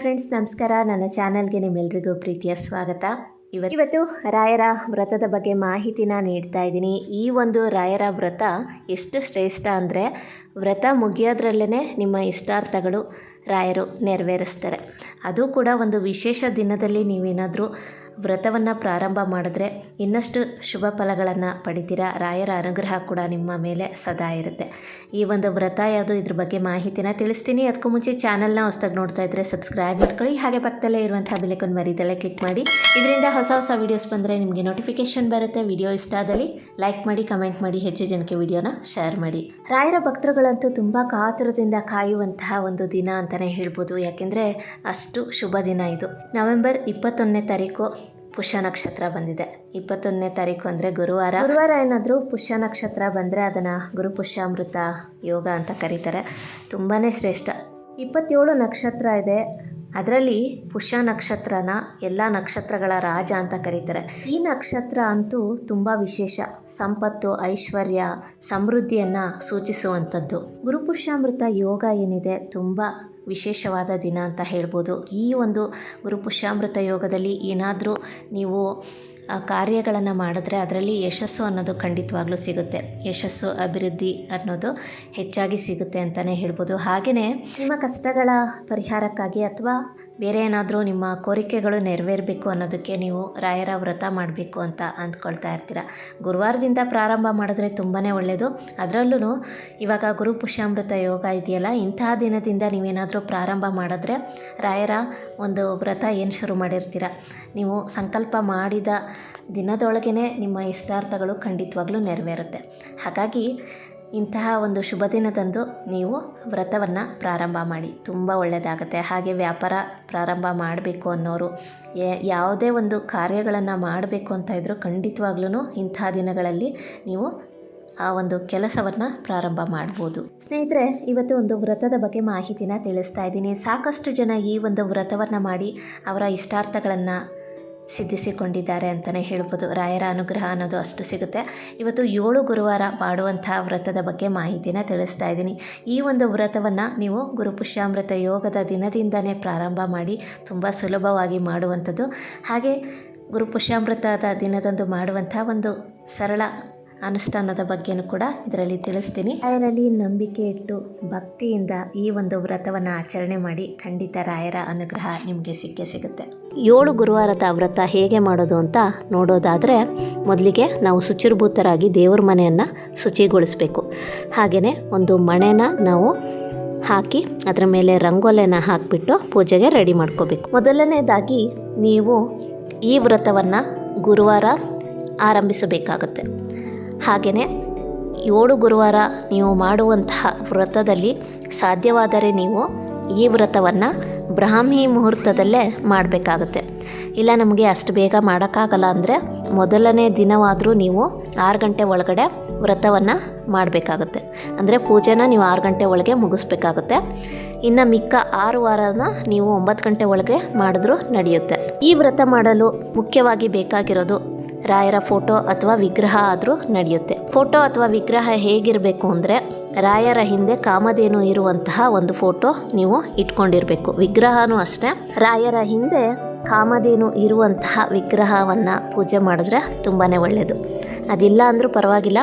Friends ನಮಸ್ಕಾರ. ನನ್ನ ಚಾನಲ್ಗೆ ನಿಮ್ಮೆಲ್ರಿಗೂ ಪ್ರೀತಿಯ ಸ್ವಾಗತ. ಇವತ್ತು ಇವತ್ತು ರಾಯರ ವ್ರತದ ಬಗ್ಗೆ ಮಾಹಿತಿನ ನೀಡ್ತಾ ಇದ್ದೀನಿ. ಈ ಒಂದು ರಾಯರ ವ್ರತ ಎಷ್ಟು ಶ್ರೇಷ್ಠ ಅಂದರೆ, ವ್ರತ ಮುಗಿಯೋದ್ರಲ್ಲೇ ನಿಮ್ಮ ಇಷ್ಟಾರ್ಥಗಳು ರಾಯರು ನೆರವೇರಿಸ್ತಾರೆ. ಅದು ಕೂಡ ಒಂದು ವಿಶೇಷ ದಿನದಲ್ಲಿ ನೀವೇನಾದರೂ ವ್ರತವನ್ನು ಪ್ರಾರಂಭ ಮಾಡಿದ್ರೆ ಇನ್ನಷ್ಟು ಶುಭ ಫಲಗಳನ್ನು ಪಡಿತೀರಾ? ರಾಯರ ಅನುಗ್ರಹ ಕೂಡ ನಿಮ್ಮ ಮೇಲೆ ಸದಾ ಇರುತ್ತೆ. ಈ ಒಂದು ವ್ರತ ಯಾವುದು? ಇದ್ರ ಬಗ್ಗೆ ಮಾಹಿತಿನ ತಿಳಿಸ್ತೀನಿ. ಅದಕ್ಕೂ ಮುಂಚೆ ಚಾನಲ್ನ ಹೊಸ್ದಾಗಿ ನೋಡ್ತಾ ಇದ್ದರೆ ಸಬ್ಸ್ಕ್ರೈಬ್ ಮಾಡ್ಕೊಳ್ಳಿ. ಹಾಗೆ ಪಕ್ಕದಲ್ಲೇ ಇರುವಂಥ ಬೆಲೆಕೊಂಡು ಮರಿದಲ್ಲೇ ಕ್ಲಿಕ್ ಮಾಡಿ. ಇದರಿಂದ ಹೊಸ ಹೊಸ ವೀಡಿಯೋಸ್ ಬಂದರೆ ನಿಮಗೆ ನೋಟಿಫಿಕೇಶನ್ ಬರುತ್ತೆ. ವಿಡಿಯೋ ಇಷ್ಟ ಆದಲ್ಲಿ ಲೈಕ್ ಮಾಡಿ ಕಮೆಂಟ್ ಮಾಡಿ, ಹೆಚ್ಚು ಜನಕ್ಕೆ ವಿಡಿಯೋನ ಶೇರ್ ಮಾಡಿ. ರಾಯರ ಭಕ್ತರುಗಳಂತೂ ತುಂಬ ಕಾತುರದಿಂದ ಕಾಯುವಂತಹ ಒಂದು ದಿನ ಅಂತಲೇ ಹೇಳ್ಬೋದು. ಯಾಕೆಂದರೆ ಅಷ್ಟು ಶುಭ ದಿನ ಇದು. ನವೆಂಬರ್ ಇಪ್ಪತ್ತೊಂದನೇ ತಾರೀಕು ಪುಷ್ಯ ನಕ್ಷತ್ರ ಬಂದಿದೆ. ಇಪ್ಪತ್ತೊಂದನೇ ತಾರೀಕು ಅಂದರೆ ಗುರುವಾರ. ಗುರುವಾರ ಏನಾದರೂ ಪುಷ್ಯ ನಕ್ಷತ್ರ ಬಂದರೆ ಅದನ್ನು ಗುರು ಪುಷ್ಯಾಮೃತ ಯೋಗ ಅಂತ ಕರೀತಾರೆ. ತುಂಬಾ ಶ್ರೇಷ್ಠ. ಇಪ್ಪತ್ತೇಳು ನಕ್ಷತ್ರ ಇದೆ. ಅದರಲ್ಲಿ ಪುಷ್ಯ ನಕ್ಷತ್ರನ ಎಲ್ಲ ನಕ್ಷತ್ರಗಳ ರಾಜ ಅಂತ ಕರೀತಾರೆ. ಈ ನಕ್ಷತ್ರ ಅಂತೂ ತುಂಬ ವಿಶೇಷ. ಸಂಪತ್ತು, ಐಶ್ವರ್ಯ, ಸಮೃದ್ಧಿಯನ್ನು ಸೂಚಿಸುವಂಥದ್ದು. ಗುರುಪುಷ್ಯಾಮೃತ ಯೋಗ ಏನಿದೆ ತುಂಬ ವಿಶೇಷವಾದ ದಿನ ಅಂತ ಹೇಳ್ಬೋದು. ಈ ಒಂದು ಗುರುಪುಷ್ಯಾಮೃತ ಯೋಗದಲ್ಲಿ ಏನಾದರೂ ನೀವು ಕಾರ್ಯಗಳನ್ನು ಮಾಡಿದ್ರೆ ಅದರಲ್ಲಿ ಯಶಸ್ಸು ಅನ್ನೋದು ಖಂಡಿತವಾಗ್ಲೂ ಸಿಗುತ್ತೆ. ಯಶಸ್ಸು, ಅಭಿವೃದ್ಧಿ ಅನ್ನೋದು ಹೆಚ್ಚಾಗಿ ಸಿಗುತ್ತೆ ಅಂತಲೇ ಹೇಳ್ಬೋದು. ಹಾಗೆಯೇ ನಿಮ್ಮ ಕಷ್ಟಗಳ ಪರಿಹಾರಕ್ಕಾಗಿ ಅಥವಾ ಬೇರೆ ಏನಾದರೂ ನಿಮ್ಮ ಕೋರಿಕೆಗಳು ನೆರವೇರಬೇಕು ಅನ್ನೋದಕ್ಕೆ ನೀವು ರಾಯರ ವ್ರತ ಮಾಡಬೇಕು ಅಂತ ಅಂದ್ಕೊಳ್ತಾ ಇರ್ತೀರ. ಗುರುವಾರದಿಂದ ಪ್ರಾರಂಭ ಮಾಡಿದ್ರೆ ತುಂಬಾ ಒಳ್ಳೆಯದು ಅದರಲ್ಲೂ ಇವಾಗ ಗುರು ಪುಷ್ಯಾಮೃತ ಯೋಗ ಇದೆಯಲ್ಲ ಇಂತಹ ದಿನದಿಂದ ನೀವೇನಾದರೂ ಪ್ರಾರಂಭ ಮಾಡಿದ್ರೆ ರಾಯರ ಒಂದು ವ್ರತ ಏನು ಶುರು ಮಾಡಿರ್ತೀರ? ನೀವು ಸಂಕಲ್ಪ ಮಾಡಿದ ದಿನದೊಳಗೇ ನಿಮ್ಮ ಇಷ್ಟಾರ್ಥಗಳು ಖಂಡಿತವಾಗ್ಲೂ ನೆರವೇರುತ್ತೆ. ಹಾಗಾಗಿ ಇಂತಹ ಒಂದು ಶುಭ ದಿನದಂದು ನೀವು ವ್ರತವನ್ನು ಪ್ರಾರಂಭ ಮಾಡಿ. ತುಂಬ ಒಳ್ಳೆಯದಾಗುತ್ತೆ ಹಾಗೆ ವ್ಯಾಪಾರ ಪ್ರಾರಂಭ ಮಾಡಬೇಕು ಅನ್ನೋರು ಯಾವುದೇ ಒಂದು ಕಾರ್ಯಗಳನ್ನು ಮಾಡಬೇಕು ಅಂತ ಇದ್ದರೂ ಖಂಡಿತವಾಗ್ಲೂ ಇಂತಹ ದಿನಗಳಲ್ಲಿ ನೀವು ಆ ಒಂದು ಕೆಲಸವನ್ನು ಪ್ರಾರಂಭ ಮಾಡ್ಬೋದು. ಸ್ನೇಹಿತರೆ, ಇವತ್ತು ಒಂದು ವ್ರತದ ಬಗ್ಗೆ ಮಾಹಿತಿನ ತಿಳಿಸ್ತಾ ಇದ್ದೀನಿ. ಸಾಕಷ್ಟು ಜನ ಈ ಒಂದು ವ್ರತವನ್ನು ಮಾಡಿ ಅವರ ಇಷ್ಟಾರ್ಥಗಳನ್ನು ಸಿದ್ಧಿಸಿಕೊಂಡಿದ್ದಾರೆ ಅಂತಲೇ ಹೇಳ್ಬೋದು. ರಾಯರ ಅನುಗ್ರಹ ಅನ್ನೋದು ಅಷ್ಟು ಸಿಗುತ್ತೆ. ಇವತ್ತು ಏಳು ಗುರುವಾರ ಮಾಡುವಂಥ ವ್ರತದ ಬಗ್ಗೆ ಮಾಹಿತಿನ ತಿಳಿಸ್ತಾ ಇದ್ದೀನಿ. ಈ ಒಂದು ವ್ರತವನ್ನು ನೀವು ಗುರುಪುಷ್ಯಾಮೃತ ಯೋಗದ ದಿನದಿಂದನೇ ಪ್ರಾರಂಭ ಮಾಡಿ ತುಂಬ ಸುಲಭವಾಗಿ ಮಾಡುವಂಥದ್ದು. ಹಾಗೆ ಗುರುಪುಷ್ಯಾಮೃತದ ದಿನದಂದು ಮಾಡುವಂಥ ಒಂದು ಸರಳ ಅನುಷ್ಠಾನದ ಬಗ್ಗೆನೂ ಕೂಡ ಇದರಲ್ಲಿ ತಿಳಿಸ್ತೀನಿ. ರಾಯರಲ್ಲಿ ನಂಬಿಕೆ ಇಟ್ಟು ಭಕ್ತಿಯಿಂದ ಈ ಒಂದು ವ್ರತವನ್ನು ಆಚರಣೆ ಮಾಡಿ ಖಂಡಿತ ರಾಯರ ಅನುಗ್ರಹ ನಿಮಗೆ ಸಿಕ್ಕೇ ಸಿಗುತ್ತೆ. ಏಳು ಗುರುವಾರದ ವ್ರತ ಹೇಗೆ ಮಾಡೋದು ಅಂತ ನೋಡೋದಾದರೆ ಮೊದಲಿಗೆ ನಾವು ಶುಚಿರ್ಭೂತರಾಗಿ ದೇವ್ರ ಮನೆಯನ್ನು ಶುಚಿಗೊಳಿಸಬೇಕು. ಹಾಗೆಯೇ ಒಂದು ಮಣೆನ ನಾವು ಹಾಕಿ ಅದರ ಮೇಲೆ ರಂಗೋಲೆನ ಹಾಕಿಬಿಟ್ಟು ಪೂಜೆಗೆ ರೆಡಿ ಮಾಡ್ಕೋಬೇಕು. ಮೊದಲನೇದಾಗಿ ನೀವು ಈ ವ್ರತವನ್ನು ಗುರುವಾರ ಆರಂಭಿಸಬೇಕಾಗುತ್ತೆ. ಹಾಗೆಯೇ ಏಳು ಗುರುವಾರ ನೀವು ಮಾಡುವಂತಹ ವ್ರತದಲ್ಲಿ ಸಾಧ್ಯವಾದರೆ ನೀವು ಈ ವ್ರತವನ್ನು ಬ್ರಾಹ್ಮಿ ಮುಹೂರ್ತದಲ್ಲೇ ಮಾಡಬೇಕಾಗುತ್ತೆ. ಇಲ್ಲ, ನಮಗೆ ಅಷ್ಟು ಬೇಗ ಮಾಡೋಕ್ಕಾಗಲ್ಲ ಅಂದರೆ ಮೊದಲನೇ ದಿನವಾದರೂ ನೀವು ಆರು ಗಂಟೆ ಒಳಗಡೆ ವ್ರತವನ್ನು ಮಾಡಬೇಕಾಗುತ್ತೆ. ಅಂದರೆ ಪೂಜೆನ ನೀವು ಆರು ಗಂಟೆ ಒಳಗೆ ಮುಗಿಸ್ಬೇಕಾಗುತ್ತೆ. ಇನ್ನು ಮಿಕ್ಕ ಆರು ವಾರನ ನೀವು ಒಂಬತ್ತು ಗಂಟೆ ಒಳಗೆ ಮಾಡಿದ್ರೂ ನಡೆಯುತ್ತೆ. ಈ ವ್ರತ ಮಾಡಲು ಮುಖ್ಯವಾಗಿ ಬೇಕಾಗಿರೋದು ರಾಯರ ಫೋಟೋ ಅಥವಾ ವಿಗ್ರಹ ಆದರೂ ನಡೆಯುತ್ತೆ. ಫೋಟೋ ಅಥವಾ ವಿಗ್ರಹ ಹೇಗಿರಬೇಕು ಅಂದರೆ ರಾಯರ ಹಿಂದೆ ಕಾಮಧೇನು ಇರುವಂತಹ ಒಂದು ಫೋಟೋ ನೀವು ಇಟ್ಕೊಂಡಿರಬೇಕು. ವಿಗ್ರಹನೂ ಅಷ್ಟೇ. ರಾಯರ ಹಿಂದೆ ಕಾಮಧೇನು ಇರುವಂತಹ ವಿಗ್ರಹವನ್ನು ಪೂಜೆ ಮಾಡಿದ್ರೆ ತುಂಬಾ ಒಳ್ಳೆಯದು ಅದಿಲ್ಲ ಅಂದರೂ ಪರವಾಗಿಲ್ಲ.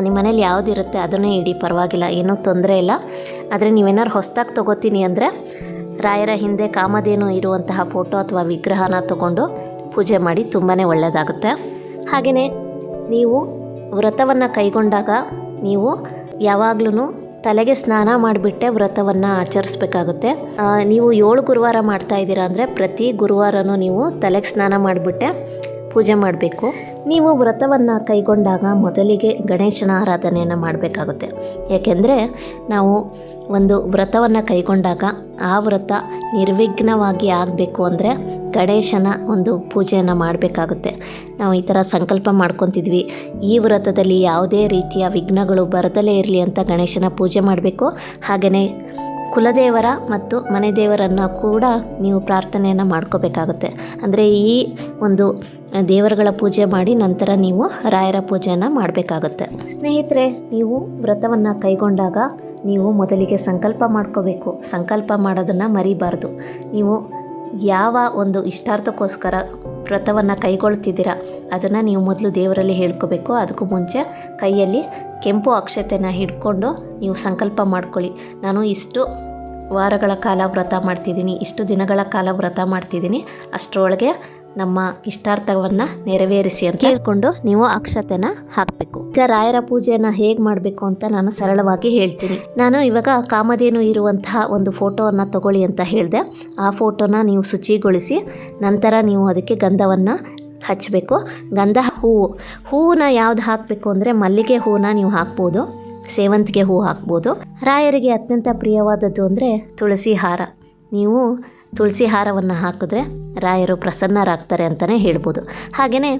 ನಿಮ್ಮ ಮನೇಲಿ ಯಾವುದಿರುತ್ತೆ ಅದನ್ನೇ ಇಡಿ, ಪರವಾಗಿಲ್ಲ, ಏನೂ ತೊಂದರೆ ಇಲ್ಲ. ಆದರೆ ನೀವೇನಾದ್ರು ಹೊಸ್ದಾಗಿ ತೊಗೋತೀನಿ ಅಂದರೆ ರಾಯರ ಹಿಂದೆ ಕಾಮಧೇನು ಇರುವಂತಹ ಫೋಟೋ ಅಥವಾ ವಿಗ್ರಹನ ತಗೊಂಡು ಪೂಜೆ ಮಾಡಿ ತುಂಬಾ ಒಳ್ಳೆಯದಾಗುತ್ತೆ ಹಾಗೆಯೇ ನೀವು ವ್ರತವನ್ನು ಕೈಗೊಂಡಾಗ ನೀವು ಯಾವಾಗ್ಲೂ ತಲೆಗೆ ಸ್ನಾನ ಮಾಡಿಬಿಟ್ಟೆ ವ್ರತವನ್ನು ಆಚರಿಸ್ಬೇಕಾಗುತ್ತೆ. ನೀವು ಏಳು ಗುರುವಾರ ಮಾಡ್ತಾ ಇದ್ದೀರಾ ಅಂದರೆ ಪ್ರತಿ ಗುರುವಾರನೂ ನೀವು ತಲೆಗೆ ಸ್ನಾನ ಮಾಡಿಬಿಟ್ಟೆ ಪೂಜೆ ಮಾಡಬೇಕು. ನೀವು ವ್ರತವನ್ನು ಕೈಗೊಂಡಾಗ ಮೊದಲಿಗೆ ಗಣೇಶನ ಆರಾಧನೆಯನ್ನು ಮಾಡಬೇಕಾಗುತ್ತೆ. ಏಕೆಂದರೆ ನಾವು ಒಂದು ವ್ರತವನ್ನು ಕೈಗೊಂಡಾಗ ಆ ವ್ರತ ನಿರ್ವಿಘ್ನವಾಗಿ ಆಗಬೇಕು ಅಂದರೆ ಗಣೇಶನ ಒಂದು ಪೂಜೆಯನ್ನು ಮಾಡಬೇಕಾಗುತ್ತೆ. ನಾವು ಈ ಥರ ಸಂಕಲ್ಪ ಮಾಡ್ಕೊತಿದ್ವಿ. ಈ ವ್ರತದಲ್ಲಿ ಯಾವುದೇ ರೀತಿಯ ವಿಘ್ನಗಳು ಬರದಲೇ ಇರಲಿ ಅಂತ ಗಣೇಶನ ಪೂಜೆ ಮಾಡಬೇಕು. ಹಾಗೆಯೇ ಕುಲದೇವರ ಮತ್ತು ಮನೆ ದೇವರನ್ನು ಕೂಡ ನೀವು ಪ್ರಾರ್ಥನೆಯನ್ನು ಮಾಡ್ಕೋಬೇಕಾಗುತ್ತೆ. ಅಂದರೆ ಈ ಒಂದು ದೇವರುಗಳ ಪೂಜೆ ಮಾಡಿ ನಂತರ ನೀವು ರಾಯರ ಪೂಜೆಯನ್ನು ಮಾಡಬೇಕಾಗುತ್ತೆ. ಸ್ನೇಹಿತರೆ, ನೀವು ವ್ರತವನ್ನು ಕೈಗೊಂಡಾಗ ನೀವು ಮೊದಲಿಗೆ ಸಂಕಲ್ಪ ಮಾಡ್ಕೋಬೇಕು. ಸಂಕಲ್ಪ ಮಾಡೋದನ್ನು ಮರಿಬಾರ್ದು. ನೀವು ಯಾವ ಒಂದು ಇಷ್ಟಾರ್ಥಕ್ಕೋಸ್ಕರ ವ್ರತವನ್ನು ಕೈಗೊಳ್ತಿದ್ದೀರಾ, ಅದನ್ನು ನೀವು ಮೊದಲು ದೇವರಲ್ಲಿ ಹೇಳ್ಕೋಬೇಕು. ಅದಕ್ಕೂ ಮುಂಚೆ ಕೈಯಲ್ಲಿ ಕೆಂಪು ಅಕ್ಷತೆನ ಹಿಡ್ಕೊಂಡು ನೀವು ಸಂಕಲ್ಪ ಮಾಡ್ಕೊಳ್ಳಿ. ನಾನು ಇಷ್ಟು ವಾರಗಳ ಕಾಲ ವ್ರತ ಮಾಡ್ತಿದ್ದೀನಿ, ಇಷ್ಟು ದಿನಗಳ ಕಾಲ ವ್ರತ ಮಾಡ್ತಿದ್ದೀನಿ. ಅಷ್ಟರೊಳಗೆ ನಮ್ಮ ಇಷ್ಟಾರ್ಥವನ್ನು ನೆರವೇರಿಸಿ ಅಂತ ಹೇಳ್ಕೊಂಡು ನೀವು ಅಕ್ಷತೆನ ಹಾಕಬೇಕು. ಈಗ ರಾಯರ ಪೂಜೆಯನ್ನು ಹೇಗೆ ಮಾಡಬೇಕು ಅಂತ ನಾನು ಸರಳವಾಗಿ ಹೇಳ್ತೀನಿ. ನಾನು ಇವಾಗ ಕಾಮಧೇನು ಇರುವಂತಹ ಒಂದು ಫೋಟೋವನ್ನು ತಗೊಳ್ಳಿ ಅಂತ ಹೇಳಿದೆ. ಆ ಫೋಟೋನ ನೀವು ಶುಚಿಗೊಳಿಸಿ ನಂತರ ನೀವು ಅದಕ್ಕೆ ಗಂಧವನ್ನು ಹಚ್ಚಬೇಕು ಗಂಧ ಹೂವು ಹೂವನ್ನ ಯಾವ್ದು ಹಾಕಬೇಕು ಅಂದರೆ ಮಲ್ಲಿಗೆ ಹೂವನ್ನ ನೀವು ಹಾಕ್ಬೋದು. ಸೇವಂತಿಗೆ ಹೂ ಹಾಕ್ಬೋದು. ರಾಯರಿಗೆ ಅತ್ಯಂತ ಪ್ರಿಯವಾದದ್ದು ಅಂದರೆ ತುಳಸಿ ಹಾರ. ನೀವು ತುಳಸಿ ಹಾರವನ್ನು ಹಾಕಿದ್ರೆ ರಾಯರು ಪ್ರಸನ್ನರಾಗ್ತಾರೆ ಅಂತಲೇ ಹೇಳ್ಬೋದು. ಹಾಗೆಯೇ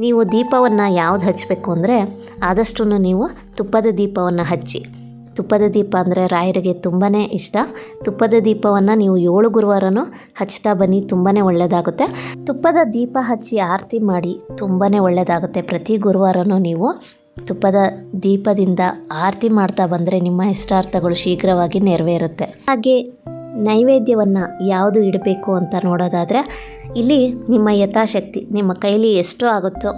ನೀವು ದೀಪವನ್ನು ಯಾವ್ದು ಹಚ್ಚಬೇಕು ಅಂದರೆ ಆದಷ್ಟು ನೀವು ತುಪ್ಪದ ದೀಪವನ್ನು ಹಚ್ಚಿ. ತುಪ್ಪದ ದೀಪ ಅಂದರೆ ರಾಯರಿಗೆ ತುಂಬಾ ಇಷ್ಟ. ತುಪ್ಪದ ದೀಪವನ್ನು ನೀವು ಏಳು ಗುರುವಾರನೂ ಹಚ್ತಾ ಬನ್ನಿ ತುಂಬಾ ಒಳ್ಳೆಯದಾಗುತ್ತೆ ತುಪ್ಪದ ದೀಪ ಹಚ್ಚಿ ಆರತಿ ಮಾಡಿ ತುಂಬಾ ಒಳ್ಳೆಯದಾಗುತ್ತೆ ಪ್ರತಿ ಗುರುವಾರನೂ ನೀವು ತುಪ್ಪದ ದೀಪದಿಂದ ಆರತಿ ಮಾಡ್ತಾ ಬಂದರೆ ನಿಮ್ಮ ಇಷ್ಟಾರ್ಥಗಳು ಶೀಘ್ರವಾಗಿ ನೆರವೇರುತ್ತೆ. ಹಾಗೆ ನೈವೇದ್ಯವನ್ನು ಯಾವುದು ಇಡಬೇಕು ಅಂತ ನೋಡೋದಾದರೆ ಇಲ್ಲಿ ನಿಮ್ಮ ಯಥಾಶಕ್ತಿ, ನಿಮ್ಮ ಕೈಲಿ ಎಷ್ಟು ಆಗುತ್ತೋ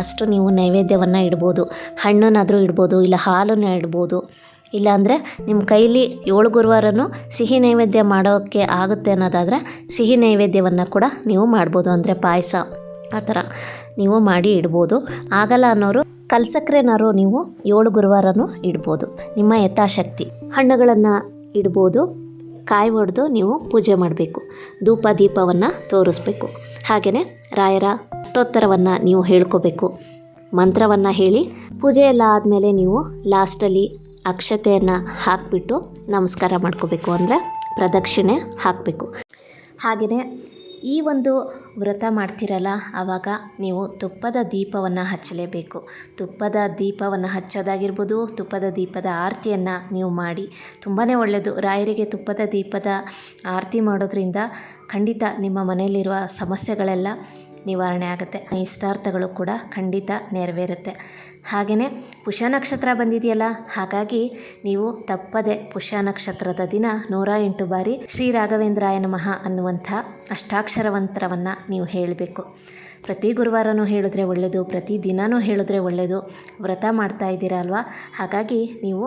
ಅಷ್ಟು ನೀವು ನೈವೇದ್ಯವನ್ನು ಇಡ್ಬೋದು. ಹಣ್ಣನ್ನಾದರೂ ಇಡ್ಬೋದು, ಇಲ್ಲ ಹಾಲನ್ನು ಇಡ್ಬೋದು. ಇಲ್ಲಾಂದರೆ ನಿಮ್ಮ ಕೈಲಿ ಏಳು ಗುರುವಾರನೂ ಸಿಹಿ ನೈವೇದ್ಯ ಮಾಡೋಕ್ಕೆ ಆಗುತ್ತೆ ಅನ್ನೋದಾದರೆ ಸಿಹಿ ನೈವೇದ್ಯವನ್ನು ಕೂಡ ನೀವು ಮಾಡ್ಬೋದು. ಅಂದರೆ ಪಾಯಸ ಆ ಥರ ನೀವು ಮಾಡಿ ಇಡ್ಬೋದು. ಆಗಲ್ಲ ಅನ್ನೋರು ಕಲ್ಸಕ್ರೆನಾರು ನೀವು ಏಳು ಗುರುವಾರನೂ ಇಡ್ಬೋದು. ನಿಮ್ಮ ಯಥಾಶಕ್ತಿ. ಹಣ್ಣುಗಳನ್ನು ಇಡ್ಬೋದು. ಕಾಯಿ ಒಡೆದು ನೀವು ಪೂಜೆ ಮಾಡಬೇಕು. ಧೂಪ ದೀಪವನ್ನು ತೋರಿಸ್ಬೇಕು. ಹಾಗೆಯೇ ರಾಯರ ಅಷ್ಟೋತ್ತರವನ್ನು ನೀವು ಹೇಳ್ಕೋಬೇಕು. ಮಂತ್ರವನ್ನು ಹೇಳಿ ಪೂಜೆ ಆದಮೇಲೆ ನೀವು ಲಾಸ್ಟಲ್ಲಿ ಅಕ್ಷತೆಯನ್ನು ಹಾಕಿಬಿಟ್ಟು ನಮಸ್ಕಾರ ಮಾಡ್ಕೋಬೇಕು ಅಂದರೆ ಪ್ರದಕ್ಷಿಣೆ ಹಾಕಬೇಕು. ಹಾಗೆಯೇ ಈ ಒಂದು ವ್ರತ ಮಾಡ್ತೀರಲ್ಲ, ಆವಾಗ ನೀವು ತುಪ್ಪದ ದೀಪವನ್ನು ಹಚ್ಚಲೇಬೇಕು. ತುಪ್ಪದ ದೀಪವನ್ನು ಹಚ್ಚೋದಾಗಿರ್ಬೋದು, ತುಪ್ಪದ ದೀಪದ ಆರತಿಯನ್ನು ನೀವು ಮಾಡಿ. ತುಂಬಾ ಒಳ್ಳೆಯದು ರಾಯರಿಗೆ ತುಪ್ಪದ ದೀಪದ ಆರತಿ ಮಾಡೋದ್ರಿಂದ ಖಂಡಿತ ನಿಮ್ಮ ಮನೆಯಲ್ಲಿರುವ ಸಮಸ್ಯೆಗಳೆಲ್ಲ ನಿವಾರಣೆ ಆಗುತ್ತೆ. ಇಷ್ಟಾರ್ಥಗಳು ಕೂಡ ಖಂಡಿತ ನೆರವೇರುತ್ತೆ. ಹಾಗೆಯೇ ಪುಷ್ಯ ನಕ್ಷತ್ರ ಬಂದಿದೆಯಲ್ಲ, ಹಾಗಾಗಿ ನೀವು ತಪ್ಪದೆ ಪುಷ್ಯ ನಕ್ಷತ್ರದ ದಿನ ನೂರ ಎಂಟು ಬಾರಿ ಶ್ರೀ ರಾಘವೇಂದ್ರಾಯ ನಮಃ ಅನ್ನುವಂಥ ಅಷ್ಟಾಕ್ಷರ ಮಂತ್ರವನ್ನು ನೀವು ಹೇಳಬೇಕು. ಪ್ರತಿ ಗುರುವಾರನೂ ಹೇಳಿದ್ರೆ ಒಳ್ಳೆಯದು ಪ್ರತಿ ದಿನವೂ ಹೇಳಿದ್ರೆ ಒಳ್ಳೆಯದು ವ್ರತ ಮಾಡ್ತಾ ಇದ್ದೀರಾ ಅಲ್ವಾ? ಹಾಗಾಗಿ ನೀವು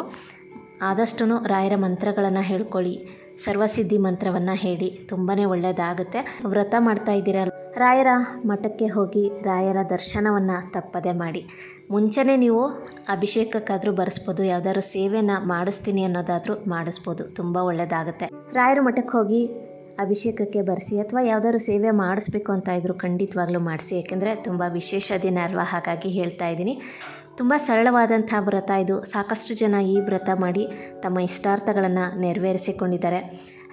ಆದಷ್ಟು ರಾಯರ ಮಂತ್ರಗಳನ್ನು ಹೇಳ್ಕೊಳ್ಳಿ, ಸರ್ವಸಿದ್ಧಿ ಮಂತ್ರವನ್ನು ಹೇಳಿ ತುಂಬಾ ಒಳ್ಳೆಯದಾಗುತ್ತೆ ವ್ರತ ಮಾಡ್ತಾ ಇದ್ದೀರಾ ರಾಯರ ಮಠಕ್ಕೆ ಹೋಗಿ ರಾಯರ ದರ್ಶನವನ್ನು ತಪ್ಪದೆ ಮಾಡಿ. ಮುಂಚೆನೇ ನೀವು ಅಭಿಷೇಕಕ್ಕಾದರೂ ಬರೆಸ್ಬೋದು, ಯಾವ್ದಾದ್ರು ಸೇವೆನ ಮಾಡಿಸ್ತೀನಿ ಅನ್ನೋದಾದರೂ ಮಾಡಿಸ್ಬೋದು, ತುಂಬ ಒಳ್ಳೆಯದಾಗುತ್ತೆ ರಾಯರ ಮಠಕ್ಕೆ ಹೋಗಿ ಅಭಿಷೇಕಕ್ಕೆ ಬರೆಸಿ ಅಥವಾ ಯಾವ್ದಾದ್ರು ಸೇವೆ ಮಾಡಿಸ್ಬೇಕು ಅಂತ ಇದ್ದರೂ ಖಂಡಿತವಾಗ್ಲೂ ಮಾಡಿಸಿ ಏಕೆಂದರೆ ತುಂಬ ವಿಶೇಷ ದಿನ ಅಲ್ವಾ? ಹಾಗಾಗಿ ಹೇಳ್ತಾ ಇದ್ದೀನಿ. ತುಂಬ ಸರಳವಾದಂಥ ವ್ರತ ಇದು. ಸಾಕಷ್ಟು ಜನ ಈ ವ್ರತ ಮಾಡಿ ತಮ್ಮ ಇಷ್ಟಾರ್ಥಗಳನ್ನು ನೆರವೇರಿಸಿಕೊಂಡಿದ್ದಾರೆ.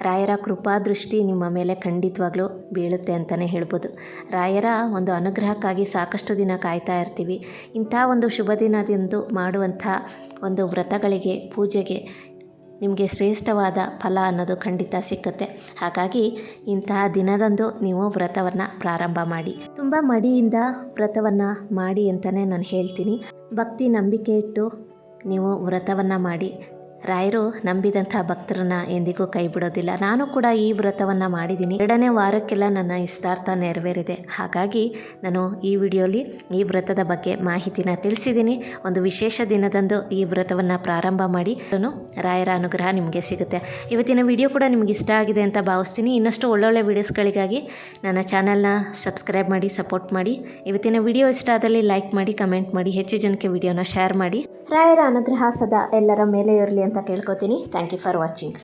ರಾಯರ ಕೃಪಾದೃಷ್ಟಿ ನಿಮ್ಮ ಮೇಲೆ ಖಂಡಿತವಾಗ್ಲೂ ಬೀಳುತ್ತೆ ಅಂತಲೇ ಹೇಳ್ಬೋದು. ರಾಯರ ಒಂದು ಅನುಗ್ರಹಕ್ಕಾಗಿ ಸಾಕಷ್ಟು ದಿನ ಕಾಯ್ತಾ ಇರ್ತೀವಿ. ಇಂಥ ಒಂದು ಶುಭ ದಿನದಂದು ಮಾಡುವಂಥ ಒಂದು ವ್ರತಗಳಿಗೆ, ಪೂಜೆಗೆ ನಿಮಗೆ ಶ್ರೇಷ್ಠವಾದ ಫಲ ಅನ್ನೋದು ಖಂಡಿತ ಸಿಕ್ಕುತ್ತೆ. ಹಾಗಾಗಿ ಇಂತಹ ದಿನದಂದು ನೀವು ವ್ರತವನ್ನು ಪ್ರಾರಂಭ ಮಾಡಿ. ತುಂಬ ಮಡಿಯಿಂದ ವ್ರತವನ್ನು ಮಾಡಿ ಅಂತಲೇ ನಾನು ಹೇಳ್ತೀನಿ. ಭಕ್ತಿ ನಂಬಿಕೆ ಇಟ್ಟು ನೀವು ವ್ರತವನ್ನು ಮಾಡಿ. ರಾಯರು ನಂಬಿದಂಥ ಭಕ್ತರನ್ನ ಎಂದಿಗೂ ಕೈ ಬಿಡೋದಿಲ್ಲ ನಾನು ಕೂಡ ಈ ವ್ರತವನ್ನು ಮಾಡಿದ್ದೀನಿ. ಎರಡನೇ ವಾರಕ್ಕೆಲ್ಲ ನನ್ನ ಇಷ್ಟಾರ್ಥ ನೆರವೇರಿದೆ. ಹಾಗಾಗಿ ನಾನು ಈ ವಿಡಿಯೋಲಿ ಈ ವ್ರತದ ಬಗ್ಗೆ ಮಾಹಿತಿನ ತಿಳಿಸಿದ್ದೀನಿ. ಒಂದು ವಿಶೇಷ ದಿನದಂದು ಈ ವ್ರತವನ್ನು ಪ್ರಾರಂಭ ಮಾಡಿ ರಾಯರ ಅನುಗ್ರಹ ನಿಮಗೆ ಸಿಗುತ್ತೆ. ಇವತ್ತಿನ ವಿಡಿಯೋ ಕೂಡ ನಿಮ್ಗೆ ಇಷ್ಟ ಆಗಿದೆ ಅಂತ ಭಾವಿಸ್ತೀನಿ. ಇನ್ನಷ್ಟು ಒಳ್ಳೊಳ್ಳೆ ವಿಡಿಯೋಸ್ಗಳಿಗಾಗಿ ನನ್ನ ಚಾನಲ್ನ ಸಬ್ಸ್ಕ್ರೈಬ್ ಮಾಡಿ, ಸಪೋರ್ಟ್ ಮಾಡಿ. ಇವತ್ತಿನ ವಿಡಿಯೋ ಇಷ್ಟ ಆದಲ್ಲಿ ಲೈಕ್ ಮಾಡಿ, ಕಮೆಂಟ್ ಮಾಡಿ. ಹೆಚ್ಚು ಜನಕ್ಕೆ ವಿಡಿಯೋನ ಶೇರ್ ಮಾಡಿ. ರಾಯರ ಅನುಗ್ರಹ ಸದಾ ಎಲ್ಲರ ಮೇಲೆ ಇರಲಿ ಅಂತ ಕೇಳ್ಕೊತೀನಿ ಥ್ಯಾಂಕ್ ಯು ಫಾರ್ ವಾಚಿಂಗ್